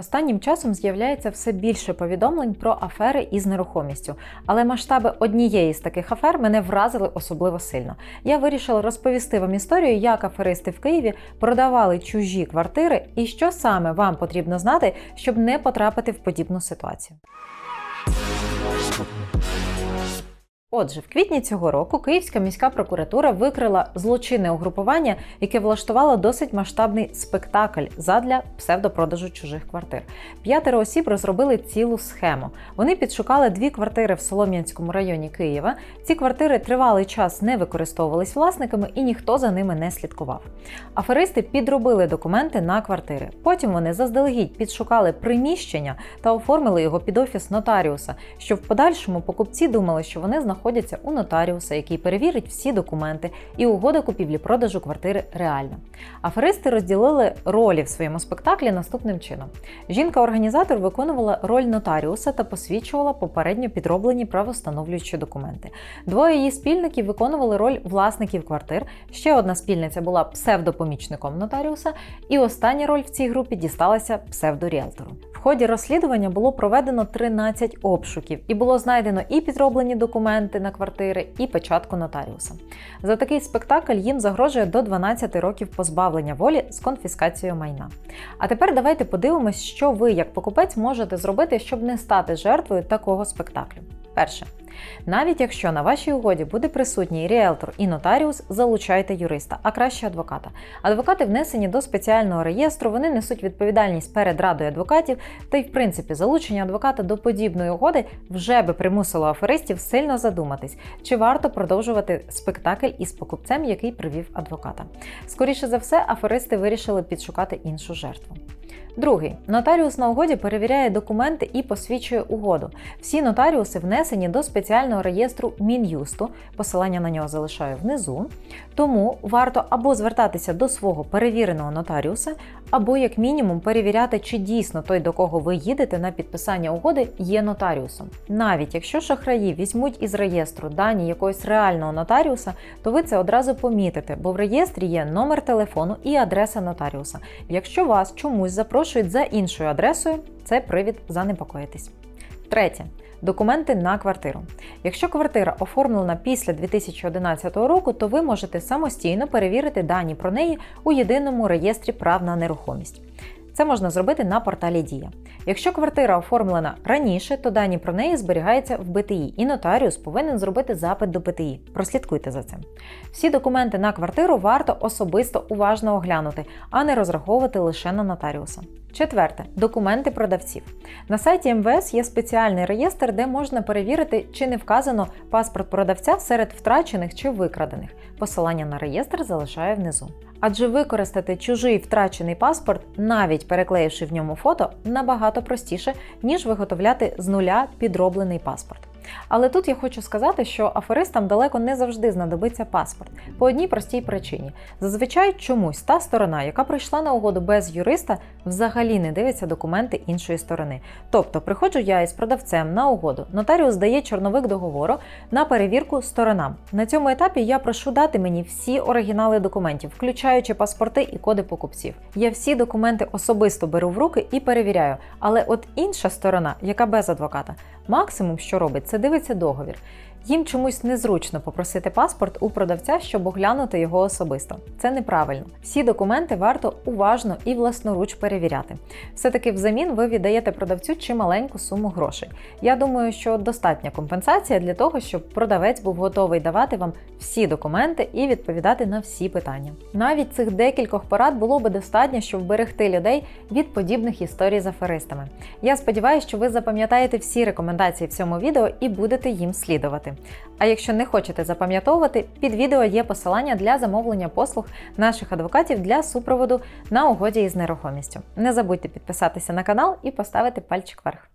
Останнім часом з'являється все більше повідомлень про афери із нерухомістю, але масштаби однієї з таких афер мене вразили особливо сильно. Я вирішила розповісти вам історію, як аферисти в Києві продавали чужі квартири і що саме вам потрібно знати, щоб не потрапити в подібну ситуацію. Отже, в квітні цього року Київська міська прокуратура викрила злочинне угрупування, яке влаштувало досить масштабний спектакль задля псевдопродажу чужих квартир. П'ятеро осіб розробили цілу схему. Вони підшукали дві квартири в Солом'янському районі Києва. Ці квартири тривалий час не використовувались власниками і ніхто за ними не слідкував. Аферисти підробили документи на квартири. Потім вони заздалегідь підшукали приміщення та оформили його під офіс нотаріуса, щоб в подальшому покупці думали, що вони знаходяться у нотаріуса, який перевірить всі документи, і угода купівлі-продажу квартири реальна. Аферисти розділили ролі в своєму спектаклі наступним чином: жінка-організатор виконувала роль нотаріуса та посвідчувала попередньо підроблені правостановлюючі документи. Двоє її спільників виконували роль власників квартир. Ще одна спільниця була псевдопомічником нотаріуса, і остання роль в цій групі дісталася псевдоріелтору. В ході розслідування було проведено 13 обшуків і було знайдено і підроблені документи на квартири, і печатку нотаріуса. За такий спектакль їм загрожує до 12 років позбавлення волі з конфіскацією майна. А тепер давайте подивимось, що ви, як покупець, можете зробити, щоб не стати жертвою такого спектаклю. Перше. Навіть якщо на вашій угоді буде присутній ріелтор і нотаріус, залучайте юриста, а краще адвоката. Адвокати внесені до спеціального реєстру, вони несуть відповідальність перед радою адвокатів, та й в принципі залучення адвоката до подібної угоди вже би примусило аферистів сильно задуматись, чи варто продовжувати спектакль із покупцем, який привів адвоката. Скоріше за все, аферисти вирішили підшукати іншу жертву. Другий нотаріус на угоді перевіряє документи і посвідчує угоду. Всі нотаріуси внесені до спеціального реєстру Мін'юсту. Посилання на нього залишаю внизу. Тому варто або звертатися до свого перевіреного нотаріуса, або, як мінімум, перевіряти, чи дійсно той, до кого ви їдете на підписання угоди, є нотаріусом. Навіть якщо шахраї візьмуть із реєстру дані якогось реального нотаріуса, то ви це одразу помітите, бо в реєстрі є номер телефону і адреса нотаріуса. Якщо вас чомусь запрошують за іншою адресою, це привід занепокоїтись. Третє. Документи на квартиру. Якщо квартира оформлена після 2011 року, то ви можете самостійно перевірити дані про неї у єдиному реєстрі прав на нерухомість. Це можна зробити на порталі Дія. Якщо квартира оформлена раніше, то дані про неї зберігаються в БТІ, і нотаріус повинен зробити запит до БТІ. Прослідкуйте за цим. Всі документи на квартиру варто особисто уважно оглянути, а не розраховувати лише на нотаріуса. Четверте документи продавців. На сайті МВС є спеціальний реєстр, де можна перевірити, чи не вказано паспорт продавця серед втрачених чи викрадених. Посилання на реєстр залишаю внизу. Адже використати чужий втрачений паспорт, навіть переклеївши в ньому фото, набагато простіше, ніж виготовляти з нуля підроблений паспорт. Але тут я хочу сказати, що аферистам далеко не завжди знадобиться паспорт по одній простій причині. Зазвичай чомусь та сторона, яка прийшла на угоду без юриста, взагалі не дивиться документи іншої сторони. Тобто, приходжу я із продавцем на угоду, нотаріус дає чорновик договору на перевірку сторонам. На цьому етапі я прошу дати мені всі оригінали документів, включаючи паспорти і коди покупців. Я всі документи особисто беру в руки і перевіряю. Але от інша сторона, яка без адвоката, максимум, що робить, це дивиться договір. Їм чомусь незручно попросити паспорт у продавця, щоб оглянути його особисто. Це неправильно. Всі документи варто уважно і власноруч перевіряти. Все-таки взамін ви віддаєте продавцю чималеньку суму грошей. Я думаю, що достатня компенсація для того, щоб продавець був готовий давати вам всі документи і відповідати на всі питання. Навіть цих декількох порад було би достатньо, щоб вберегти людей від подібних історій з аферистами. Я сподіваюся, що ви запам'ятаєте всі рекомендації в цьому відео і будете їм слідувати. А якщо не хочете запам'ятовувати, під відео є посилання для замовлення послуг наших адвокатів для супроводу на угоді із нерухомістю. Не забудьте підписатися на канал і поставити пальчик вверх.